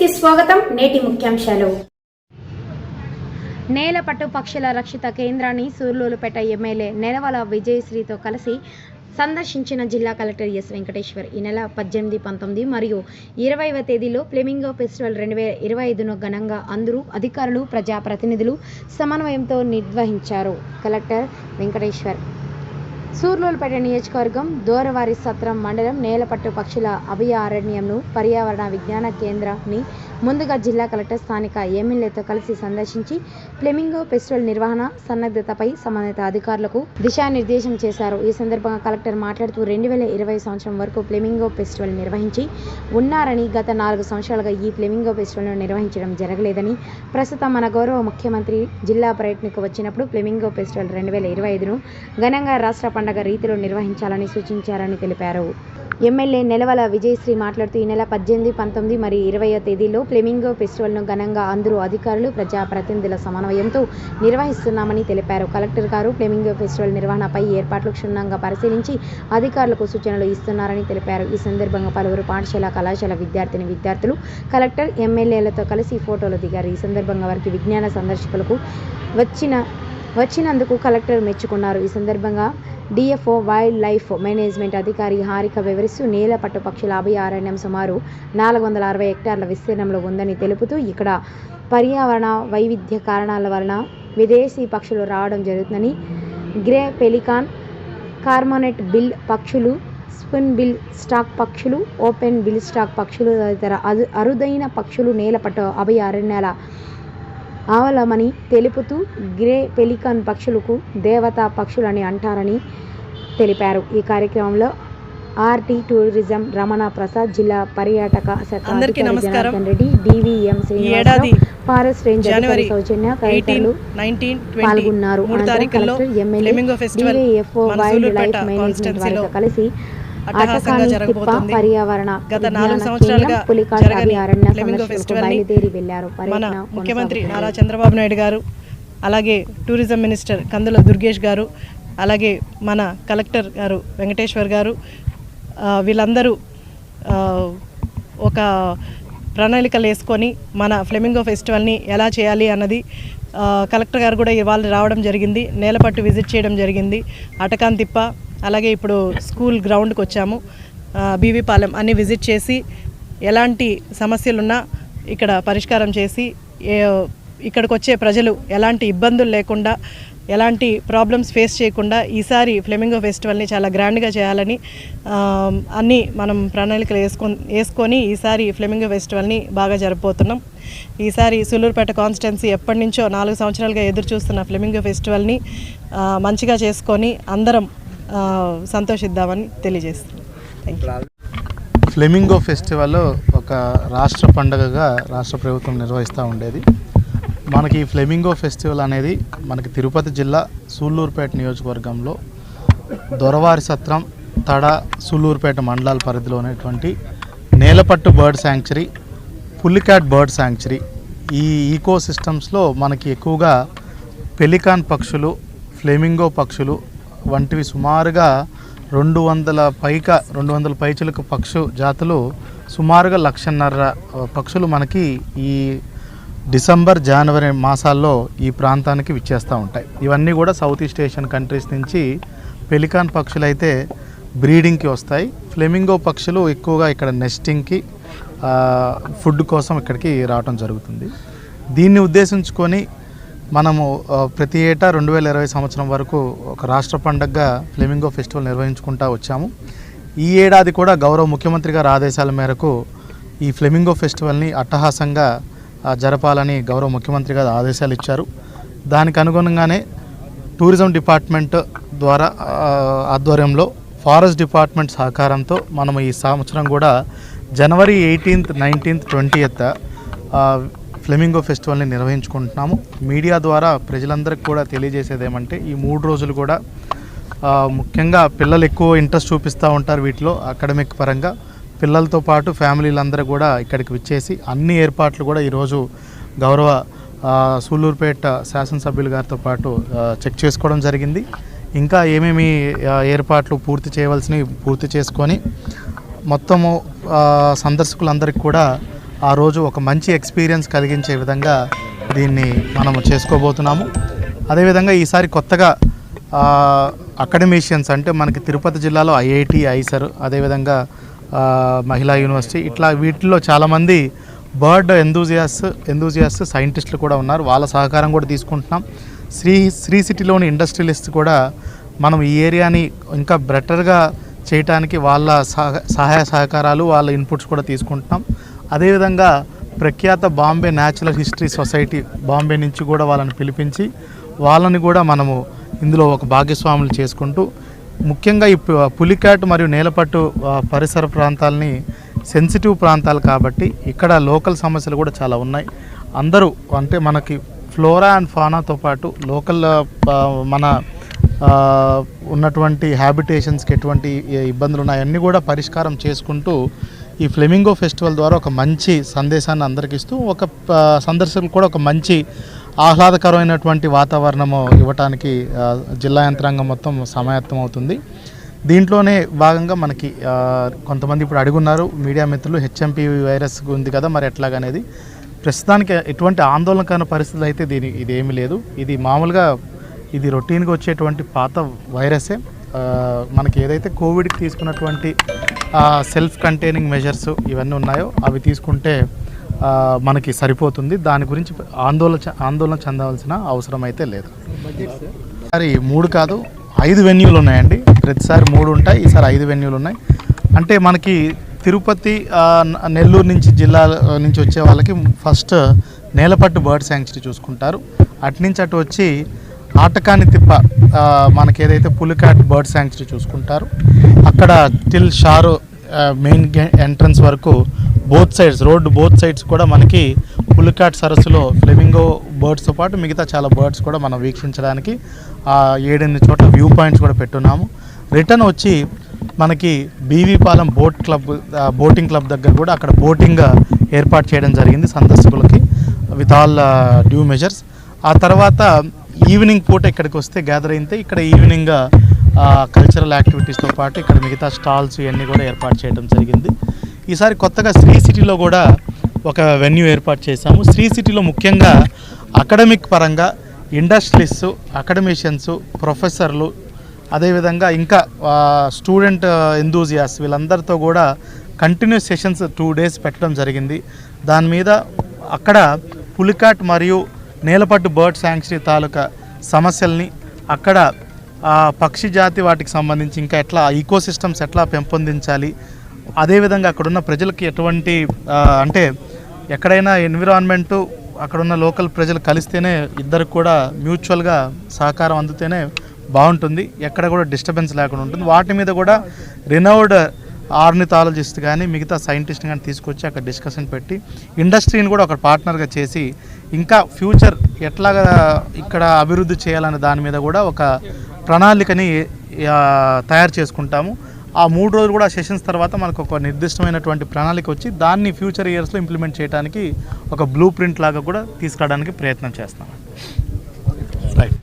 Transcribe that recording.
కి స్వాగతం. నేటి ముఖ్యాంశాలు. నేలపట్టు పక్షుల రక్షిత కేంద్రాన్ని సూర్లూరుపేట ఎమ్మెల్యే నెలవల విజయశ్రీతో కలిసి సందర్శించిన జిల్లా కలెక్టర్ ఎస్ వెంకటేశ్వర్. ఈ నెల పద్దెనిమిది పంతొమ్మిది మరియు ఇరవైవ తేదీలో ఫ్లెమింగో ఫెస్టివల్ రెండు వేల ఇరవై ఐదును ఘనంగా అందరూ అధికారులు ప్రజాప్రతినిధులు సమన్వయంతో నిర్వహించారు. కలెక్టర్ వెంకటేశ్వర్. సూర్లూరుపేట నియోజకవర్గం దూరవారి సత్రం మండలం నేలపట్టు పక్షుల అభయారణ్యంను పర్యావరణ విజ్ఞాన కేంద్రాన్ని ముందుగా జిల్లా కలెక్టర్ స్థానిక ఎమ్మెల్యేతో కలిసి సందర్శించి ఫ్లెమింగో ఫెస్టివల్ నిర్వహణ సన్నద్ధతపై సంబంధిత అధికారులకు దిశానిర్దేశం చేశారు. ఈ సందర్భంగా కలెక్టర్ మాట్లాడుతూ రెండు వేల ఇరవై సంవత్సరం వరకు ఫ్లెమింగో ఫెస్టివల్ నిర్వహించి ఉన్నారని గత నాలుగు సంవత్సరాలుగా ఈ ఫ్లెమింగో ఫెస్టివల్ను నిర్వహించడం జరగలేదని ప్రస్తుతం మన గౌరవ ముఖ్యమంత్రి జిల్లా పర్యటనకు వచ్చినప్పుడు ఫ్లెమింగో ఫెస్టివల్ రెండు వేల ఇరవై ఐదును ఘనంగా రాష్ట్ర పండగ రీతిలో నిర్వహించాలని సూచించారని తెలిపారు. ఎమ్మెల్యే నెలవల విజయశ్రీ మాట్లాడుతూ ఈ నెల పద్దెనిమిది పంతొమ్మిది మరియు ఇరవై తేదీలో ఫ్లెమింగో ఫెస్టివల్ను ఘనంగా అందరూ అధికారులు ప్రజాప్రతినిధుల సమన్వయంతో నిర్వహిస్తున్నామని తెలిపారు. కలెక్టర్ గారు ఫ్లెమింగో ఫెస్టివల్ నిర్వహణపై ఏర్పాట్లు క్షుణ్ణంగా పరిశీలించి అధికారులకు సూచనలు ఇస్తున్నారని తెలిపారు. ఈ సందర్భంగా పలువురు పాఠశాల కళాశాల విద్యార్థిని విద్యార్థులు కలెక్టర్ ఎమ్మెల్యేలతో కలిసి ఫోటోలు దిగారు. ఈ సందర్భంగా వారికి విజ్ఞాన సందర్శకులకు వచ్చిన వచ్చినందుకు కలెక్టర్ మెచ్చుకున్నారు. ఈ సందర్భంగా డిఎఫ్ఓ వైల్డ్ లైఫ్ మేనేజ్మెంట్ అధికారి హారిక వివరిస్తూ నేల పట్టుపక్షుల అభయారణ్యం సుమారు నాలుగు వందల అరవై హెక్టార్ల విస్తీర్ణంలో ఉందని తెలుపుతూ ఇక్కడ పర్యావరణ వైవిధ్య కారణాల వలన విదేశీ పక్షులు రావడం జరుగుతుందని గ్రే పెలికాన్ కార్మోనెట్ బిల్ పక్షులు స్పిన్ బిల్ స్టాక్ పక్షులు ఓపెన్ బిల్ స్టాక్ పక్షులు తదితర అరుదైన పక్షులు నేలపట్టు అభయారణ్యాల ఆవలమని తెలుపుతూ గ్రే పెలికాన్ పక్షులకు దేవతా పక్షులని అంటారని తెలిపారు ఈ కార్యక్రమంలో ఆర్టీ టూరిజం రమణ ప్రసాద్ జిల్లా పర్యాటక శాఖ. Janardhan Reddy DVM Srinivasarao forest range అధికారి సౌజన్య ట్వంటీ పాల్గొన్నారు కలెక్టర్ ఎమ్మెల్యే మన వైల్డ్ లైఫ్ మేనేజ్మెంట్ వారితో కలిసి అట్టహాసంగా జరగబోతుంది. గత నాలుగు సంవత్సరాలుగా జరగని ఫ్లెమింగో మన ముఖ్యమంత్రి. నారా చంద్రబాబు నాయుడు గారు అలాగే టూరిజం మినిస్టర్ కందుల దుర్గేష్ గారు అలాగే మన కలెక్టర్ గారు వెంకటేశ్వర్ గారు వీళ్ళందరూ ఒక ప్రణాళికలు వేసుకొని మన ఫ్లెమింగో ఫెస్టివల్ని ఎలా చేయాలి అన్నది కలెక్టర్ గారు కూడా ఇవాళ రావడం జరిగింది. నేలపట్టు విజిట్ చేయడం జరిగింది. అటకాన్ తిప్ప అలాగే ఇప్పుడు స్కూల్ గ్రౌండ్కి వచ్చాము. బీవీపాలెం అన్ని విజిట్ చేసి ఎలాంటి సమస్యలున్నా ఇక్కడ పరిష్కారం చేసి ఏ ఇక్కడికి వచ్చే ప్రజలు ఎలాంటి ఇబ్బందులు లేకుండా ఎలాంటి ప్రాబ్లమ్స్ ఫేస్ చేయకుండా ఈసారి ఫ్లెమింగో ఫెస్టివల్ని చాలా గ్రాండ్గా చేయాలని అన్నీ మనం ప్రణాళికలు వేసుకొని వేసుకొని ఈసారి ఫ్లెమింగో ఫెస్టివల్ని బాగా జరపబోతున్నాం. ఈసారి సులూరుపేట కాన్స్టిట్యున్సీ ఎప్పటి నుంచో నాలుగు సంవత్సరాలుగా ఎదురు చూస్తున్న ఫ్లెమింగో ఫెస్టివల్ని మంచిగా చేసుకొని అందరం సంతోషిద్దామని తెలియజేస్తున్నాను. థ్యాంక్ ఫ్లెమింగో ఫెస్టివల్ ఒక రాష్ట్ర పండగగా రాష్ట్ర ప్రభుత్వం నిర్వహిస్తూ ఉండేది. మనకి ఈ ఫ్లెమింగో ఫెస్టివల్ అనేది మనకి తిరుపతి జిల్లా సూళ్ళూరుపేట నియోజకవర్గంలో దొరవారి సత్రం తడ సూళ్ళూరుపేట మండలాల పరిధిలో ఉన్నటువంటి Nelapattu bird sanctuary Pulicat bird sanctuary ఈ ఈకో సిస్టమ్స్లో మనకి ఎక్కువగా పెలికాన్ పక్షులు ఫ్లెమింగో పక్షులు వంటివి సుమారుగా రెండు వందల పైక రెండు వందల పైచులకు పక్షు జాతులు సుమారుగా లక్షన్నర పక్షులు మనకి ఈ డిసెంబర్ జనవరి మాసాల్లో ఈ ప్రాంతానికి విచ్చేస్తూ ఉంటాయి. ఇవన్నీ కూడా సౌత్ ఈస్ట్ ఏషియన్ కంట్రీస్ నుంచి పెలికాన్ పక్షులు అయితే బ్రీడింగ్కి వస్తాయి. ఫ్లెమింగో పక్షులు ఎక్కువగా ఇక్కడ నెస్టింగ్కి ఫుడ్ కోసం ఇక్కడికి రావటం జరుగుతుంది. దీన్ని ఉద్దేశించుకొని మనము ప్రతి ఏటా రెండు వేల ఇరవై సంవత్సరం వరకు ఒక రాష్ట్ర పండగగా ఫ్లెమింగో ఫెస్టివల్ నిర్వహించుకుంటూ వచ్చాము. ఈ ఏడాది కూడా గౌరవ ముఖ్యమంత్రి గారి ఆదేశాల మేరకు ఈ ఫ్లెమింగో ఫెస్టివల్ని అట్టహాసంగా జరపాలని గౌరవ ముఖ్యమంత్రి గారు ఆదేశాలు ఇచ్చారు. దానికి అనుగుణంగానే టూరిజం డిపార్ట్మెంట్ ద్వారా ఆధ్వర్యంలో ఫారెస్ట్ డిపార్ట్మెంట్ సహకారంతో మనం ఈ సంవత్సరం కూడా జనవరి ఎయిటీన్త్ నైన్టీన్త్ ట్వంటీయత్ ఫ్లెమింగో ఫెస్టివల్ని నిర్వహించుకుంటున్నాము. మీడియా ద్వారా ప్రజలందరికీ కూడా తెలియజేసేది ఏమంటే ఈ మూడు రోజులు కూడా ముఖ్యంగా పిల్లలు ఎక్కువ ఇంట్రెస్ట్ చూపిస్తూ ఉంటారు వీటిలో అకాడమిక్ పరంగా. పిల్లలతో పాటు ఫ్యామిలీలందరూ కూడా ఇక్కడికి విచ్చేసి అన్ని ఏర్పాట్లు కూడా ఈరోజు గౌరవ సూళ్ళూరుపేట శాసనసభ్యులు గారితో పాటు చెక్ చేసుకోవడం జరిగింది. ఇంకా ఏమేమి ఏర్పాట్లు పూర్తి చేయవలసినవి పూర్తి చేసుకొని మొత్తము సందర్శకులందరికీ కూడా ఆ రోజు ఒక మంచి ఎక్స్పీరియన్స్ కలిగించే విధంగా దీన్ని మనము చేసుకోబోతున్నాము. అదేవిధంగా ఈసారి కొత్తగా అకాడమీషియన్స్ అంటే మనకి తిరుపతి జిల్లాలో ఐఐటి ఐసర్ అదేవిధంగా మహిళా యూనివర్సిటీ ఇట్లా వీటిల్లో చాలామంది బర్డ్ ఎందూజియాస్ ఎందూజియాస్ సైంటిస్టులు కూడా ఉన్నారు. వాళ్ళ సహకారం కూడా తీసుకుంటున్నాం. శ్రీ శ్రీ సిటీలోని ఇండస్ట్రియలిస్ట్ కూడా మనం ఈ ఏరియాని ఇంకా బెటర్గా చేయటానికి వాళ్ళ సహ సహాయ సహకారాలు వాళ్ళ ఇన్పుట్స్ కూడా తీసుకుంటున్నాం. అదేవిధంగా ప్రఖ్యాత Bombay natural history society Bombay నుంచి కూడా వాళ్ళని పిలిపించి వాళ్ళని కూడా మనము ఇందులో ఒక భాగస్వాములు చేసుకుంటూ ముఖ్యంగా ఈ పులికాట్ మరియు నేలపట్టు పరిసర ప్రాంతాలని సెన్సిటివ్ ప్రాంతాలు కాబట్టి ఇక్కడ లోకల్ సమస్యలు కూడా చాలా ఉన్నాయి. అందరూ అంటే మనకి ఫ్లోరా అండ్ ఫానాతో పాటు లోకల్ మన ఉన్నటువంటి హ్యాబిటేషన్స్కి ఎటువంటి ఇబ్బందులు ఉన్నాయన్నీ కూడా పరిష్కారం చేసుకుంటూ ఈ ఫ్లెమింగో ఫెస్టివల్ ద్వారా ఒక మంచి సందేశాన్ని అందరికి ఇస్తూ ఒక సందర్శకులు కూడా ఒక మంచి ఆహ్లాదకరమైనటువంటి వాతావరణము ఇవ్వటానికి జిల్లా యంత్రాంగం మొత్తం సమాయత్తం అవుతుంది. దీంట్లోనే భాగంగా మనకి కొంతమంది ఇప్పుడు అడుగున్నారు మీడియా మిత్రులు హెచ్ఎంపీ వైరస్ ఉంది కదా మరి ఎట్లాగనేది. ప్రస్తుతానికి ఎటువంటి ఆందోళనకరమైన పరిస్థితులు అయితే దీని ఇది ఏమీ లేదు. ఇది మామూలుగా ఇది రొటీన్గా వచ్చేటువంటి పాత వైరసే. మనకి ఏదైతే కోవిడ్కి తీసుకున్నటువంటి సెల్ఫ్ కంటైనింగ్ మెజర్స్ ఇవన్నీ ఉన్నాయో అవి తీసుకుంటే మనకి సరిపోతుంది. దాని గురించి ఆందోళన ఆందోళన చెందవలసిన అవసరం అయితే లేదు. ఈసారి మూడు కాదు ఐదు వెన్యూలు ఉన్నాయండి. ప్రతిసారి మూడు ఉంటాయి ఈసారి ఐదు వెన్యూలు ఉన్నాయి. అంటే మనకి తిరుపతి నెల్లూరు నుంచి జిల్లా నుంచి వచ్చే వాళ్ళకి ఫస్ట్ నేలపట్టు బర్డ్ శాంక్చురీ చూసుకుంటారు. అటు నుంచి అటు వచ్చి ఆటకాని తిప్ప మనకి ఏదైతే పులికాట్ బర్డ్ శాంక్చురీ చూసుకుంటారు అక్కడ టిల్ షారు మెయిన్ ఎంట్రన్స్ వరకు both sides road both sides కూడా మనకి పులికాట్ సరస్సులో ఫ్లెమింగో బర్డ్స్తో పాటు మిగతా చాలా బర్డ్స్ కూడా మనం వీక్షించడానికి ఆ ఏడెనిమిది చోట్ల వ్యూ పాయింట్స్ కూడా పెట్టున్నాము. రిటర్న్ వచ్చి మనకి BV Palem boat club boating club దగ్గర కూడా అక్కడ బోటింగ్ ఏర్పాటు చేయడం జరిగింది సందర్శకులకి విత్ ఆల్ డ్యూ మెజర్స్. ఆ తర్వాత ఈవినింగ్ పూట ఇక్కడికి వస్తే గ్యాదర్ అయితే ఇక్కడ ఈవినింగ్ కల్చరల్ యాక్టివిటీస్తో పాటు ఇక్కడ మిగతా స్టాల్స్ ఇవన్నీ కూడా ఏర్పాటు చేయడం జరిగింది. ఈసారి కొత్తగా శ్రీ సిటీలో కూడా ఒక వెన్యూ ఏర్పాటు చేశాము. శ్రీ సిటీలో ముఖ్యంగా అకాడమిక్ పరంగా ఇండస్ట్రీస్ అకాడమిషియన్స్ ప్రొఫెసర్లు అదేవిధంగా ఇంకా స్టూడెంట్ ఎందూజియాస్ వీళ్ళందరితో కూడా కంటిన్యూస్ సెషన్స్ టూ డేస్ పెట్టడం జరిగింది. దాని మీద అక్కడ పులికాట్ మరియు నేలపట్టు బర్డ్ శాంక్చురీ తాలూకా సమస్యల్ని అక్కడ పక్షి జాతి వాటికి సంబంధించి ఇంకా ఎట్లా ఈకోసిస్టమ్స్ ఎట్లా పెంపొందించాలి అదేవిధంగా అక్కడున్న ప్రజలకి ఎటువంటి అంటే ఎక్కడైనా ఎన్విరాన్మెంటు అక్కడున్న లోకల్ ప్రజలు కలిస్తేనే ఇద్దరికి కూడా మ్యూచువల్గా సహకారం అందితేనే బాగుంటుంది. ఎక్కడ కూడా డిస్టర్బెన్స్ లేకుండా ఉంటుంది. వాటి మీద కూడా రినౌడ్ ఆర్నిథాలజిస్ట్ కానీ మిగతా సైంటిస్ట్ కానీ తీసుకొచ్చి అక్కడ డిస్కషన్ పెట్టి ఇండస్ట్రీని కూడా ఒక పార్ట్నర్గా చేసి ఇంకా ఫ్యూచర్ ఎట్లాగా ఇక్కడ అభివృద్ధి చేయాలనే దాని మీద కూడా ఒక ప్రణాళికని తయారు చేసుకుంటాము. ఆ మూడు రోజులు కూడా సెషన్స్ తర్వాత మనకు ఒక నిర్దిష్టమైనటువంటి ప్రణాళిక వచ్చి దాన్ని ఫ్యూచర్ ఇయర్స్లో ఇంప్లిమెంట్ చేయడానికి ఒక బ్లూ ప్రింట్ లాగా కూడా తీసుకురావడానికి ప్రయత్నం చేస్తాం. రైట్